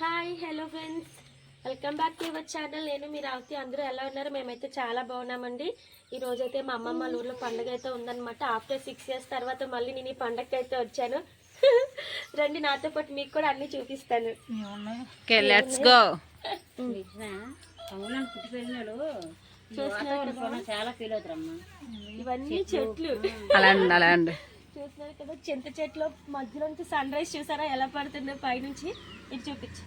Hi hello friends. Welcome back to our channel. నేను మీరు రావుతి. అందరూ ఎలా ఉన్నారు? మేమైతే చాలా బాగున్నామండి. ఈ రోజు అయితే మా అమ్మమ్మ వాళ్ళ ఊర్లో పండుగ అయితే ఉందన్నమాట. ఆఫ్టర్ సిక్స్ ఇయర్స్ తర్వాత మళ్ళీ నేను ఈ పండగకి అయితే వచ్చాను. రండి నాతో పాటు మీకు కూడా అన్ని చూపిస్తాను. ఓకే లెట్స్ గో చూస్తున్నారు కదా చాలా ఫీల్ అవుతారమ్మా. ఇవన్నీ చెట్లు. అలా అండి అలా అండి చూస్తున్నారు కదా చింత చెట్లు మధ్యలో నుంచి సన్ రైజ్ చూసారా? ఎలా పడుతుందో పైనుంచి ఇది చూపించు.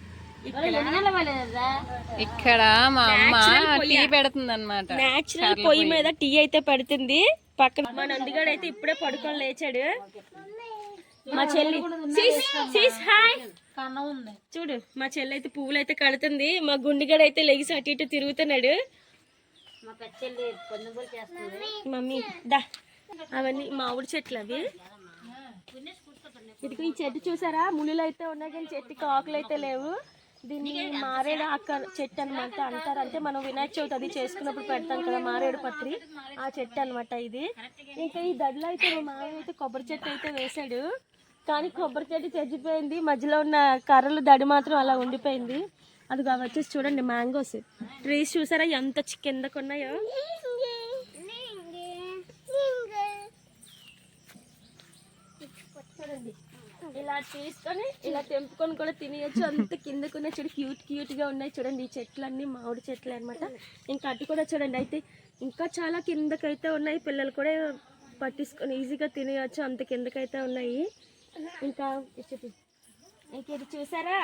ఇక్కడ మా అమ్మ టీ పెడుతుంది అనమాట న్యాచురల్ పొయ్యి మీద టీ అయితే పడుతుంది. పక్కన మా నందిగాడు అయితే ఇప్పుడే పడుకొని లేచాడు. మా చెల్లి. సీస్, సీస్, హాయ్ చూడు మా చెల్లి అయితే పువ్వులు అయితే కడుతుంది. మా గుండెగాడు అయితే లెగిసి అటు ఇటు తిరుగుతున్నాడు. మమ్మీ దా. అవన్నీ మామిడి చెట్లు అవి. ఇదిగో ఈ చెట్టు చూసారా? ముళ్ళు అయితే ఉన్నాయి కానీ చెట్టుకి ఆకులు అయితే లేవు. దీన్ని మారేడు ఆక చెట్టు అనమాట అంటారు. అంటే మనం వినాయక చవితి అది చేసుకున్నప్పుడు పెడతాం కదా మారేడు పత్రి. ఆ చెట్టు అనమాట ఇది. ఇంకా ఈ దడిలో అయితే మా మామయ్య అయితే కొబ్బరి చెట్టు అయితే వేశాడు. కానీ కొబ్బరి చెట్టు చచ్చిపోయింది. మధ్యలో ఉన్న కర్రలు దడి మాత్రం అలా ఉండిపోయింది. అది అవి వచ్చేసి చూడండి మ్యాంగోస్. ట్రీస్ చూసారా ఎంత కిందకున్నాయో కిందకు ఉన్నాయో చూడండి ఇలా తీసుకొని ఇలా తెంపుకొని కూడా తినేయచ్చు. అంత కిందకున్న చూడు క్యూట్ క్యూట్గా ఉన్నాయి చూడండి ఈ చెట్లన్నీ మామిడి చెట్లు అనమాట ఇంకా అటు కూడా చూడండి అయితే ఇంకా చాలా కిందకైతే ఉన్నాయి. పిల్లలు కూడా పట్టించుకొని ఈజీగా తినేయచ్చు. అంత కిందకైతే ఉన్నాయి. ఇంకా ఇంక ఇది చూసారా?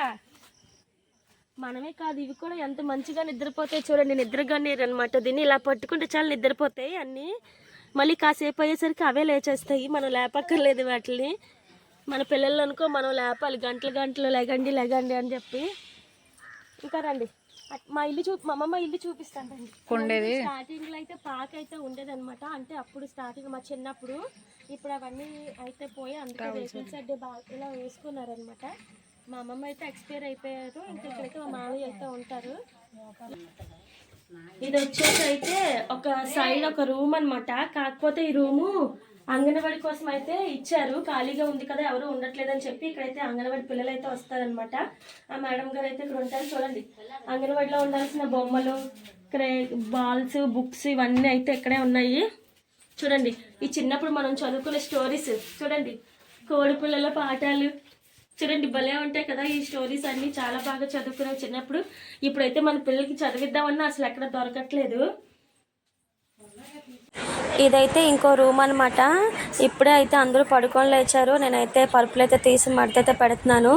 మనమే కాదు ఇవి కూడా ఎంత మంచిగా నిద్రపోతాయి చూడండి. నిద్రగానేరు అనమాట దీన్ని ఇలా పట్టుకుంటే చాలా నిద్రపోతాయి అన్నీ. మళ్ళీ కాసేపు అయ్యేసరికి అవే లేచేస్తాయి. మనం లేపక్కర్లేదు వాటిని మన పిల్లలు అనుకో మనం లేపాలి. గంటలు గంటలు లెగండి లెగండి అని చెప్పి. ఇంకా రండి. మా ఇల్లు చూ మా అమ్మమ్మ ఇల్లు చూపిస్తాను రండి. ఉండేది స్టార్టింగ్లో అయితే పాక అయితే ఉండేది అనమాట అంటే అప్పుడు స్టార్టింగ్ మా చిన్నప్పుడు. ఇప్పుడు అవన్నీ అయితే పోయి అందుకే రేకుల షెడ్ బాగా ఇలా వేసుకున్నారనమాట మా అమ్మమ్మ అయితే ఎక్స్పైర్ అయిపోయారు. ఇంకా ఇక్కడైతే మా మామయ్య అయితే ఉంటారు. ఇది వచ్చేసి అయితే ఒక సైడ్ ఒక రూమ్ అన్నమాట. కాకపోతే ఈ రూము అంగన్వాడి కోసం అయితే ఇచ్చారు. ఖాళీగా ఉంది కదా ఎవరు ఉండట్లేదని చెప్పి ఇక్కడైతే అంగన్వాడి పిల్లలు అయితే వస్తారనమాట ఆ మేడం గారు అయితే ఇక్కడ ఉంటారు చూడండి. అంగన్వాడిలో ఉండాల్సిన బొమ్మలు క్రే బాల్స్ బుక్స్ ఇవన్నీ అయితే ఇక్కడే ఉన్నాయి. చూడండి ఈ చిన్నప్పుడు మనం చదువుకునే స్టోరీస్ చూడండి. కోడి పిల్లల పాఠాలు. చూడండి భలే ఉంటాయి కదా ఈ స్టోరీస్ అన్నీ. చాలా బాగా చదువుకున్నాం చిన్నప్పుడు. ఇప్పుడైతే మన పిల్లలకి చదివిద్దామన్నా అసలు ఎక్కడ దొరకట్లేదు. ఇదైతే ఇంకో రూమ్ అనమాట ఇప్పుడే అయితే అందరూ పడుకొని లేచారు. నేనైతే పరుపులు అయితే తీసి మడతైతే పెడుతున్నాను.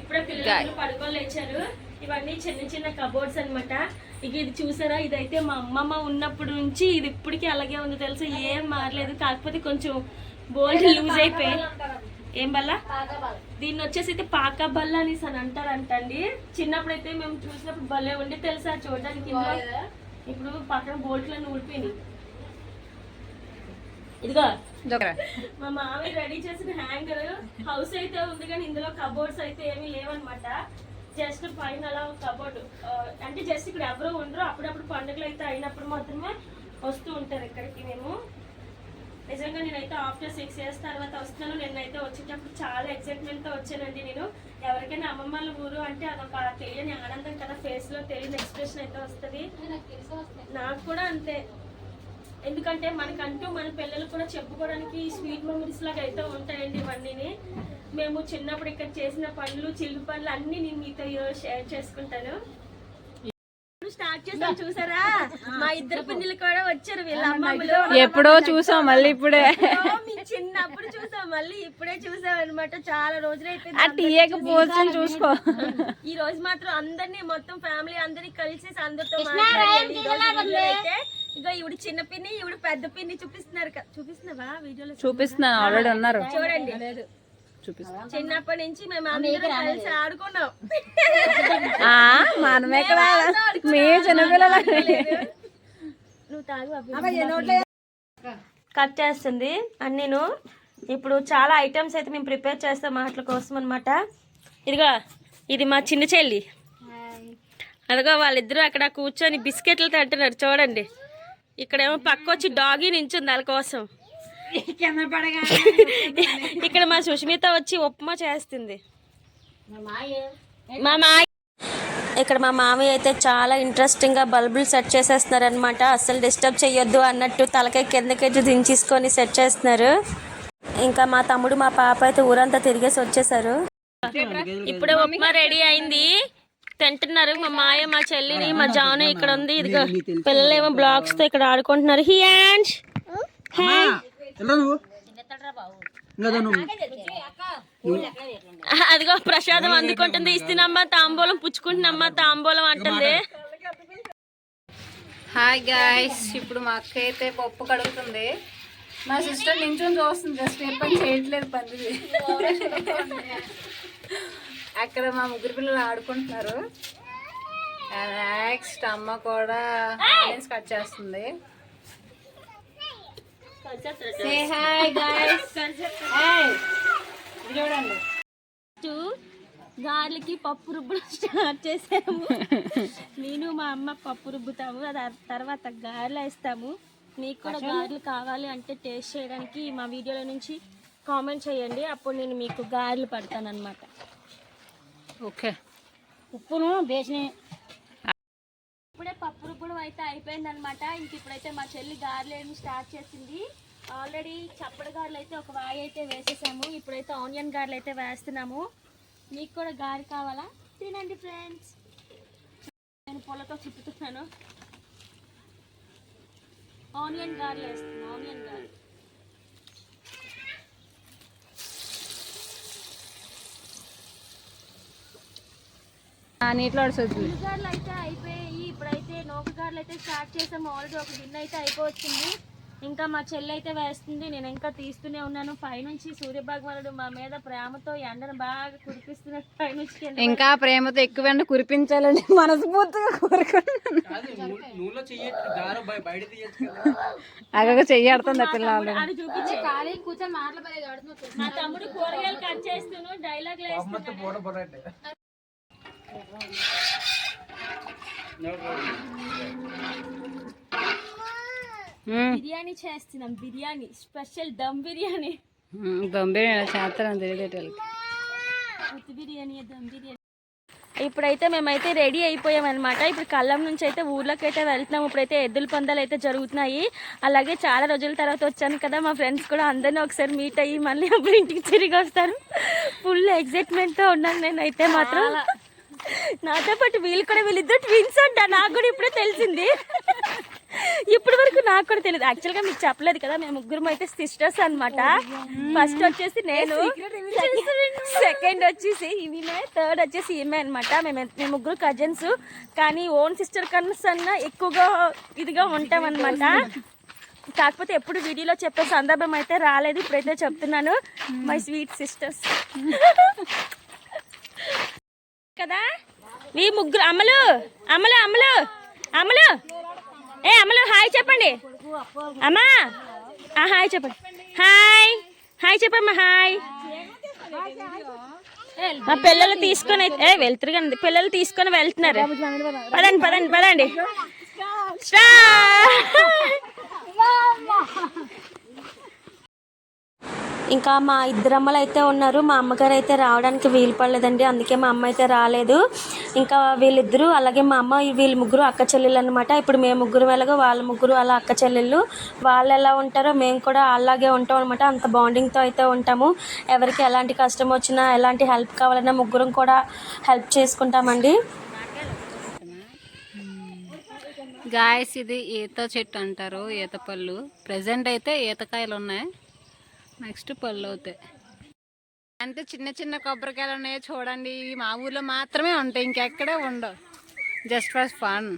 ఇప్పుడే పిల్లలు పడుకొని లేచారు. ఇవన్నీ చిన్న చిన్న కబోర్డ్స్ అన్నమాట. ఇక ఇది చూసారా? ఇదైతే మా అమ్మమ్మ ఉన్నప్పటి నుంచి ఇది ఇప్పటికీ అలాగే ఉంది. తెలుసా? ఏం మారలేదు. కాకపోతే కొంచెం బోల్డ్ లూజ్ అయిపోయి ఏం బల్ల? దీన్ని వచ్చేసి అయితే పాకా బల్ల అనేసి అని అంటారంటండి. చిన్నప్పుడు అయితే మేము చూసినప్పుడు భలే ఉండి తెలుసా చూడడానికి ఇప్పుడు పక్కన బోల్ట్లన్నీ ఊడిపోయినాయి. ఇదిగో? మా మామయ్య రెడీ చేసిన హ్యాంగర్ హౌస్ అయితే ఉంది కానీ ఇందులో కబోర్డ్స్ అయితే ఏమీ లేవన్నమాట. జస్ట్ పైన అలా ఒక కబోర్డ్. అంటే జస్ట్ ఇక్కడ ఎవరు ఉండరు. అప్పుడప్పుడు పండుగలు అయితే అయినప్పుడు మాత్రమే వస్తూ ఉంటారు ఇక్కడికి మేము. నిజంగా నేనైతే ఆఫ్టర్ సిక్స్ ఇయర్స్ తర్వాత వస్తున్నాను. నేనైతే వచ్చేటప్పుడు చాలా ఎక్సైట్మెంట్తో వచ్చానండి నేను. ఎవరికైనా అమ్మమ్మ వాళ్ళ ఊరు అంటే అదొక తెలియని ఆనందం కదా. ఫేస్లో తెలియని ఎక్స్ప్రెషన్ అయితే వస్తుంది. నాకు కూడా అంతే. ఎందుకంటే మనకంటూ మన పిల్లలు కూడా చెప్పుకోవడానికి స్వీట్ మెమరీస్ లాగా అయితే ఉంటాయండి ఇవన్నీ మేము చిన్నప్పుడు ఇక్కడ చేసిన పనులు చిల్లు పనులు అన్ని నేను మీతో షేర్ చేసుకుంటాను. స్టార్ట్ చేసాం చూసారా? మా ఇద్దరు పిల్లలు కూడా వచ్చారు వీళ్ళ అమ్మమ్మలు. ఎప్పుడో చూసాం మళ్ళీ ఇప్పుడే. మీ చిన్నప్పుడు చూసాం మళ్ళీ ఇప్పుడే చూసాం అనమాట చాలా రోజులు ఆ అయిపోయింది టీఏకి పోల్చుని చూసుకో. ఈ రోజు మాత్రం అందరినీ మొత్తం ఫ్యామిలీ అందరినీ కలిసి అందరితో అయితే ఇగో ఇవిడ చిన్న పిన్ని ఇవిడ పెద్ద పిన్ని చూపిస్తున్నారు చూపిస్తున్నావా? వీడియోలో చూపిస్తున్నాను ఆల్రెడీ ఉన్నారు. చూడండి. చూపిస్తాను చిన్నప్పటి నుంచి మేము అందరం కలిసి ఆడుకున్నాం. ఆ, మనమే కదా మీ చిన్నపిల్లలు. నువ్వు తాగు కట్ చేస్తుంది. అన్నీను ఇప్పుడు చాలా ఐటమ్స్ అయితే మేము ప్రిపేర్ చేస్తాం వాటి కోసం అనమాట ఇదిగో ఇది మా చిన్న చెల్లి. అదిగో వాళ్ళిద్దరూ అక్కడ కూర్చొని బిస్కెట్లు తింటున్నారు. చూడండి. ఇక్కడేమో పక్క వచ్చి డాగీ నించుంది వాళ్ళ కోసం. ఇక్కడ మా సుష్మిత వచ్చి ఉప్మా చేస్తుంది. మా మాయ ఇక్కడ మా మామయ్య అయితే చాలా ఇంట్రెస్టింగ్గా బల్బులు సెట్ చేసేస్తున్నారు అనమాట అస్సలు డిస్టర్బ్ చేయొద్దు అన్నట్టు తలకాయ కిందకైతే దించేసుకొని సెట్ చేస్తున్నారు. ఇంకా మా తమ్ముడు మా పాప అయితే ఊరంతా తిరిగేసి వచ్చేసారు. ఇప్పుడే ఉప్మా రెడీ అయింది. తింటున్నారు. మా మాయ మా చెల్లిని మా జాను ఇక్కడ ఉంది. ఇదిగో పిల్లలు ఏమో బ్లాక్స్తో ఇక్కడ ఆడుకుంటున్నారు. హియాన్స్ అదిగో ప్రసాదం అందుకుంటుంది. ఇస్తున్నమ్మా తాంబూలం పుచ్చుకుంటున్నమ్మా తాంబూలం అంటుంది. హాయ్ గాయస్ ఇప్పుడు మా అక్క అయితే పప్పు కడుగుతుంది. మా సిస్టర్ నించుని చూస్తుంది జస్ట్ ఏ పని చేయట్లేదు పని. అక్కడ మా ముగ్గురు పిల్లలు ఆడుకుంటున్నారు. నెక్స్ట్ అమ్మ కూడా ఆనియన్స్ కట్ చేస్తుంది. Hey. ఇది చూడండి. గార్లకి పప్పు రుబ్బడం స్టార్ట్ చేసాము. నేను మా అమ్మ పప్పు రుబ్బుతాము. తర్వాత గారెలు వేస్తాము. మీకు కూడా గారెలు కావాలి అంటే టేస్ట్ చేయడానికి మా వీడియోలో నుంచి కామెంట్ చేయండి. అప్పుడు నేను మీకు గారెలు పడతాను అనమాట ఓకే ఉప్పును బేసిని రుబ్బడం అయితే అయిపోయింది అనమాట ఇంక ఇప్పుడైతే మా చెల్లి గారెలు వేయడం స్టార్ట్ చేసింది. ఆల్రెడీ చప్పడి గారెలు అయితే ఒక వాయి అయితే వేసేసాము. ఇప్పుడైతే ఆనియన్ గారెలు అయితే వేస్తున్నాము. మీకు కూడా గారె కావాలా? తినండి ఫ్రెండ్స్ నేను పొలతో తిప్పుతున్నాను ఆనియన్ గారెలు వేస్తున్నాను ఆనియన్ గారెలు. నీటిలో ఉల్లిగారులు అయితే అయిపోయాయి. నూకగారులు అయితే స్టార్ట్ చేసాము. ఆల్రెడీ ఒక గిన్నె అయితే అయిపోవచ్చింది. ఇంకా మా చెల్లి అయితే వేస్తుంది. నేను ఇంకా తీస్తూనే ఉన్నాను. పైనుంచి సూర్యభగవానుడు మా మీద ప్రేమతో ఎండను బాగా కురిపిస్తున్నట్టు పైనుంచి ఇంకా ప్రేమతో ఎక్కువ ఎండ కురిపించాలని మనస్ఫూర్తిగా అగగా చెయ్యాడుతుంది పిల్లలు అది చూపించే మా తమ్ముడు కూరగాయలు కట్ చేస్తూను డైలాగ్ బిర్యానీ చేస్తున్నాం బిర్యానీ స్పెషల్ దమ్ బిర్యానీ. తెలియదు ఉత్తి బిర్యానీ దమ్ బిర్యానీ. ఇప్పుడైతే మేమైతే రెడీ అయిపోయాం అనమాట ఇప్పుడు కళ్ళం నుంచి అయితే ఊర్లోకి అయితే వెళ్తున్నాం. ఇప్పుడైతే ఎద్దుల పందాలు అయితే జరుగుతున్నాయి. అలాగే చాలా రోజుల తర్వాత వచ్చాను కదా మా ఫ్రెండ్స్ కూడా అందరినీ ఒకసారి మీట్ అయ్యి మళ్ళీ అప్పుడు ఇంటికి తిరిగి వస్తాను ఫుల్ ఎక్సైట్మెంట్తో ఉన్నాను నేనైతే మాత్రం. నాతో పాటు వీళ్ళు కూడా వీళ్ళిద్దరు ట్విన్స్ అంట. నాకు కూడా ఇప్పుడే తెలిసింది. ఇప్పటి వరకు నాకు కూడా తెలియదు. యాక్చువల్గా మీకు చెప్పలేదు కదా మేము ముగ్గురం అయితే సిస్టర్స్ అన్నమాట. ఫస్ట్ వచ్చేసి నేను సెకండ్ వచ్చేసి ఈమె థర్డ్ వచ్చేసి ఈమె అనమాట మేము మేము ముగ్గురు కజిన్స్ కానీ ఓన్ సిస్టర్ కన్నా ఎక్కువగా ఇదిగా ఉంటాం అనమాట కాకపోతే ఎప్పుడు వీడియోలో చెప్పే సందర్భం అయితే రాలేదు. ఇప్పుడైతే చెప్తున్నాను. మై స్వీట్ సిస్టర్స్ కదా? మీ ముగ్గురు అమలు అమలు అమలు అమలు. ఏ అమలు హాయ్ చెప్పండి. అమ్మా ఆ, హాయ్ చెప్పండి. హాయ్ హాయ్ చెప్పమ్మా హాయ్. మా పిల్లలు తీసుకొని అయితే ఏ వెళ్తారు కానీ పిల్లలు తీసుకొని వెళ్తున్నారు. పదండి పదండి పదండి. స్టార్ ఇంకా మా ఇద్దరమ్మలు అయితే ఉన్నారు. మా అమ్మగారు అయితే రావడానికి వీలు పడలేదండి. అందుకే మా అమ్మ అయితే రాలేదు. ఇంకా వీళ్ళిద్దరూ అలాగే మా అమ్మ వీళ్ళ ముగ్గురు అక్క చెల్లెలు అనమాట ఇప్పుడు మేము ముగ్గురు వెళ్ళగా వాళ్ళ ముగ్గురు అలా అక్క చెల్లెళ్ళు. వాళ్ళు ఎలా ఉంటారో మేము కూడా అలాగే ఉంటాం అనమాట అంత బాండింగ్తో అయితే ఉంటాము. ఎవరికి ఎలాంటి కష్టం వచ్చినా ఎలాంటి హెల్ప్ కావాలన్నా ముగ్గురం కూడా హెల్ప్ చేసుకుంటామండి. గాయస్ ఇది ఈత చెట్టు అంటారు. ఈత పళ్ళు. ప్రజెంట్ అయితే ఈతకాయలు ఉన్నాయి. నెక్స్ట్ పళ్ళు అవుతాయి. అంటే చిన్న చిన్న కొబ్బరికాయలు ఉన్నాయి చూడండి. ఇవి మా ఊర్లో మాత్రమే ఉంటాయి. ఇంకెక్కడే ఉండవు. Just for fun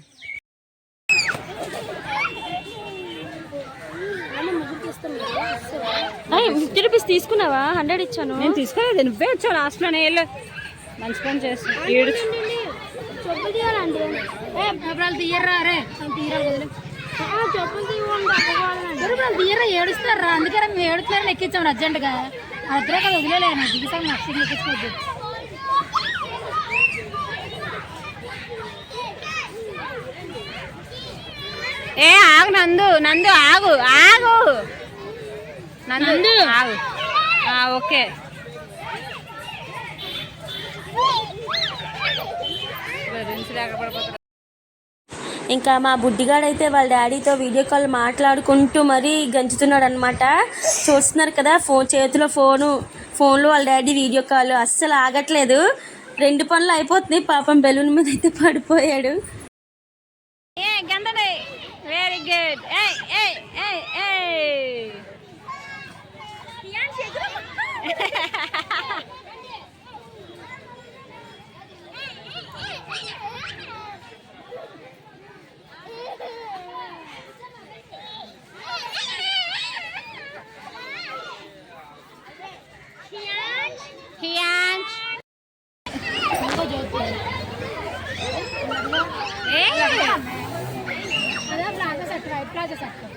fifty rupees తీసుకున్నావా? హండ్రెడ్ ఇచ్చాను. నేను తీసుకోలేదు నువ్వే వచ్చావు లాస్ట్లోనే వెళ్ళు. మంచి పని చేస్తాను తీయర్రా రే. తీయరా తీయర్రా ఏడుస్తారా? అందుకే మేము ఏడుస్తారని ఎక్కించాం అర్జెంటుగా. అద్దరే కదా వదిలేను దిగుతాం నచ్చింది ఎక్కించుకోవద్దు ఏ ఆగు నందు నందు ఆగు ఆగు. నందు ఆగు. ఓకే. లేకపోతే ఇంకా మా బుడ్డిగాడైతే వాళ్ళ డాడీతో వీడియో కాల్ మాట్లాడుకుంటూ మరీ గంచుతున్నాడు అనమాట చూస్తున్నారు కదా ఫోన్ చేతిలో ఫోను ఫోన్లో వాళ్ళ డాడీ వీడియో కాల్. అస్సలు ఆగట్లేదు. రెండు పనులు అయిపోతున్నాయి. పాపం బెలూన్ మీద అయితే పడిపోయాడు. ఏ గందడే వెరీ గుడ్ ఏ ఏ ఏ ఏ హియాంష్ ఏ అదే plaza set right plaza set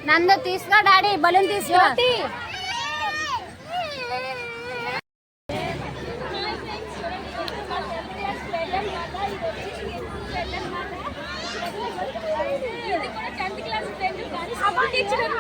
నందు తీసుకో డాడీ బలూన్ తీసుకో చికెన్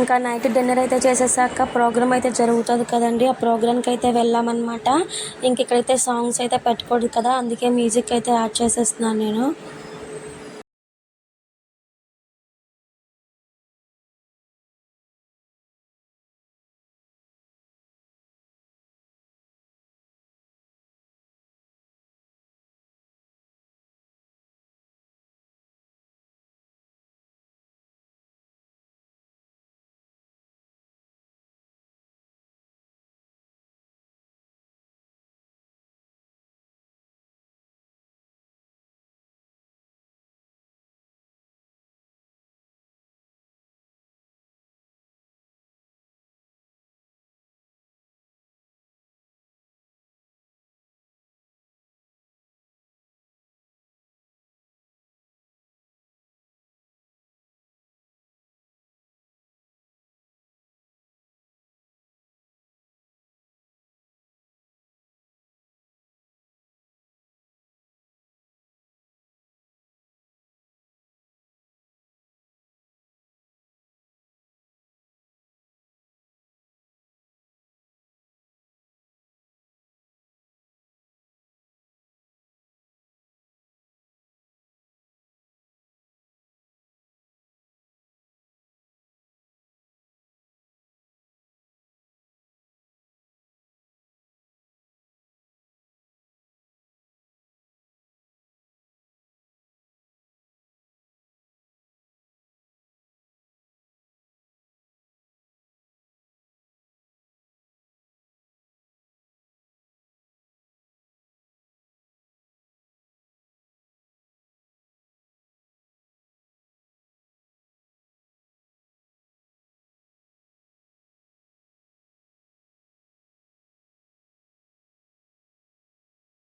ఇంకా నైట్ డిన్నర్ అయితే చేసేసాక ప్రోగ్రామ్ అయితే జరుగుతుంది కదండి. ఆ ప్రోగ్రామ్కి అయితే వెళ్ళామన్నమాట. ఇంక ఇక్కడైతే సాంగ్స్ అయితే పెట్టుకోడు కదా అందుకే మ్యూజిక్ అయితే యాడ్ చేసేస్తున్నాను నేను.